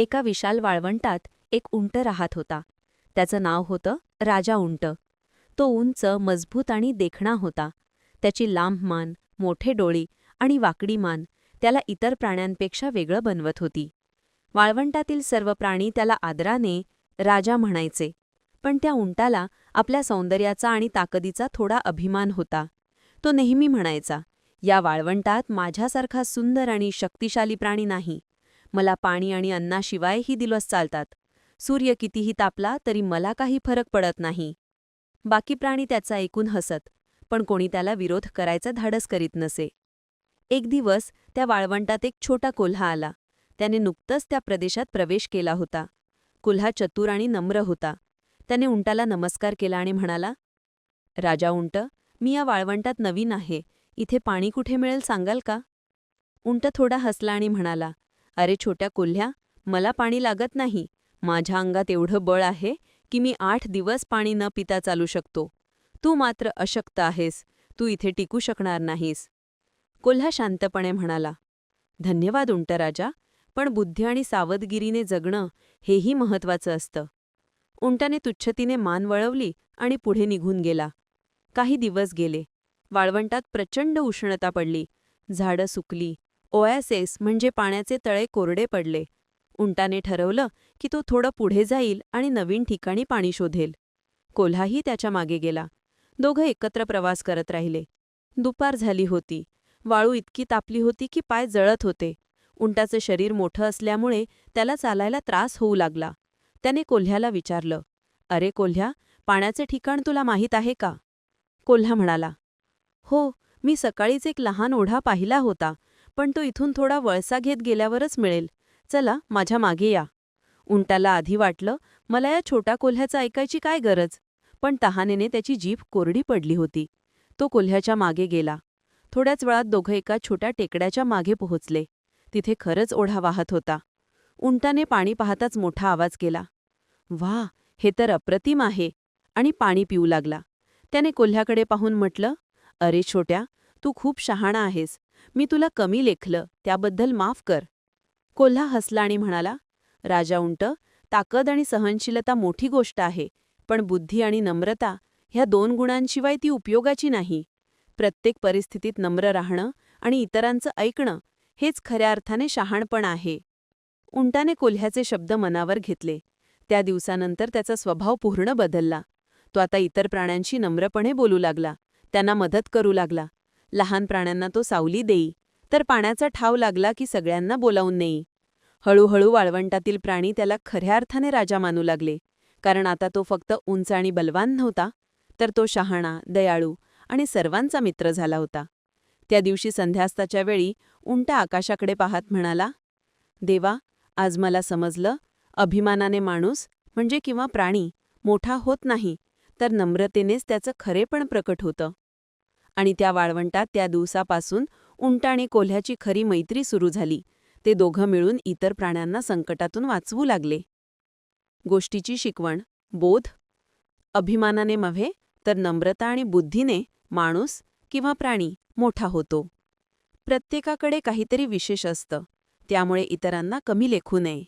एका विशाल वाळवंटात एक उंट राहत होता. त्याचं नाव होतं राजा उंट. तो उंच मजबूत आणि देखणा होता. त्याची लांब मान मोठे डोळी आणि वाकडी मान त्याला इतर प्राण्यांपेक्षा वेगळं बनवत होती. वाळवंटातील सर्व प्राणी त्याला आदराने राजा म्हणायचे पण त्या उंटाला आपल्या सौंदर्याचा आणि ताकदीचा थोडा अभिमान होता. तो नेहमी म्हणायचा या वाळवंटात माझ्यासारखा सुंदर आणि शक्तिशाली प्राणी नाही. मला पाणी आणि अन्नाशिवाय ही दिवस चालतात. सूर्य कितीही तापला तरी मला काही फरक पडत नाही. बाकी प्राणी त्याचा ऐकून हसत पण कोणी त्याला विरोध करायचा धाडस करीत नसे. एक दिवस त्या वाळवंटात एक छोटा कोल्हा आला. त्याने नुकतंच त्या प्रदेशात प्रवेश केला होता. कोल्हा चतुर आणि नम्र होता. त्याने उंटाला नमस्कार केला आणि म्हणाला राजा उंट मी या वाळवंटात नवीन आहे. इथे पाणी कुठे मिळेल सांगाल का? उंट थोडा हसला आणि म्हणाला अरे छोट्या कोल्ह्या मला पाणी लागत नाही. माझ्या अंगात एवढं बळ आहे की मी आठ दिवस पाणी न पिता चालू शकतो. तू मात्र अशक्त आहेस. तू इथे टिकू शकणार नाहीस. कोल्हा शांतपणे म्हणाला. धन्यवाद उंटराजा पण बुद्धी आणि सावधगिरीने जगणं हेही महत्वाचं असतं. उंटाने तुच्छतीने मान वळवली आणि पुढे निघून गेला. काही दिवस गेले. वाळवंटात प्रचंड उष्णता पडली. झाडं सुकली. ओॲसेस म्हणजे पाण्याचे तळे कोरडे पडले. उंटाने ठरवलं की तो थोडं पुढे जाईल आणि नवीन ठिकाणी पाणी शोधेल. कोल्हाही त्याच्यामागे गेला. दोघं एकत्र प्रवास करत राहिले. दुपार झाली होती. वाळू इतकी तापली होती की पाय जळत होते. उंटाचं शरीर मोठं असल्यामुळे त्याला चालायला त्रास होऊ लागला. त्याने कोल्ह्याला विचारलं अरे कोल्ह्या पाण्याचे ठिकाण तुला माहीत आहे का? कोल्हा म्हणाला हो मी सकाळीच एक लहान ओढा पाहिला होता. पण तो इथून थोडा वळसा घेत गेल्यावरच मिळेल. चला माझ्या मागे या. उंटाला आधी वाटलं मला या छोट्या कोल्ह्याचं ऐकायची काय गरज? पण तहानेने त्याची जीभ कोरडी पडली होती. तो कोल्ह्याच्या मागे गेला. थोड्याच वेळात दोघं एका छोट्या टेकड्याच्या मागे पोहोचले. तिथे खरंच ओढा वाहत होता. उंटाने पाणी पाहताच मोठा आवाज केला. वा हे तर अप्रतिम आहे. आणि पाणी पिऊ लागला. त्याने कोल्ह्याकडे पाहून म्हटलं अरे छोट्या तू खूप शहाणा आहेस. मी तुला कमी लेखलं त्याबद्दल माफ कर. कोल्हा हसला आणि म्हणाला राजा उंट ताकद आणि सहनशीलता मोठी गोष्ट आहे पण बुद्धी आणि नम्रता ह्या दोन गुणांशिवाय ती उपयोगाची नाही. प्रत्येक परिस्थितीत नम्र राहणं आणि इतरांचं ऐकणं हेच खऱ्या अर्थाने शहाणपण आहे. उंटाने कोल्ह्याचे शब्द मनावर घेतले. त्या दिवसानंतर त्याचा स्वभाव पूर्ण बदलला. तो आता इतर प्राण्यांशी नम्रपणे बोलू लागला. त्यांना मदत करू लागला. लहान प्राण्यांना तो सावली देई. तर पाण्याचा ठाव लागला की सगळ्यांना बोलावून नेई. हळूहळू वाळवंटातील प्राणी त्याला खऱ्या अर्थाने राजा मानू लागले. कारण आता तो फक्त उंच आणि बलवान नव्हता तर तो शहाणा दयाळू आणि सर्वांचा मित्र झाला होता. त्या दिवशी संध्यास्ताच्या वेळी उंट आकाशाकडे पाहत म्हणाला देवा आज मला समजलं अभिमानाने माणूस म्हणजे किंवा प्राणी मोठा होत नाही तर नम्रतेनेच त्याचं खरेपण प्रकट होतं. आणि त्या वाळवंटात त्या दिवसापासून उंट आणि कोल्ह्याची खरी मैत्री सुरू झाली. ते दोघं मिळून इतर प्राण्यांना संकटातून वाचवू लागले. गोष्टीची शिकवण बोध. अभिमानाने नव्हे तर नम्रता आणि बुद्धीने माणूस किंवा प्राणी मोठा होतो. प्रत्येकाकडे काहीतरी विशेष असतं. त्यामुळे इतरांना कमी लेखू नये.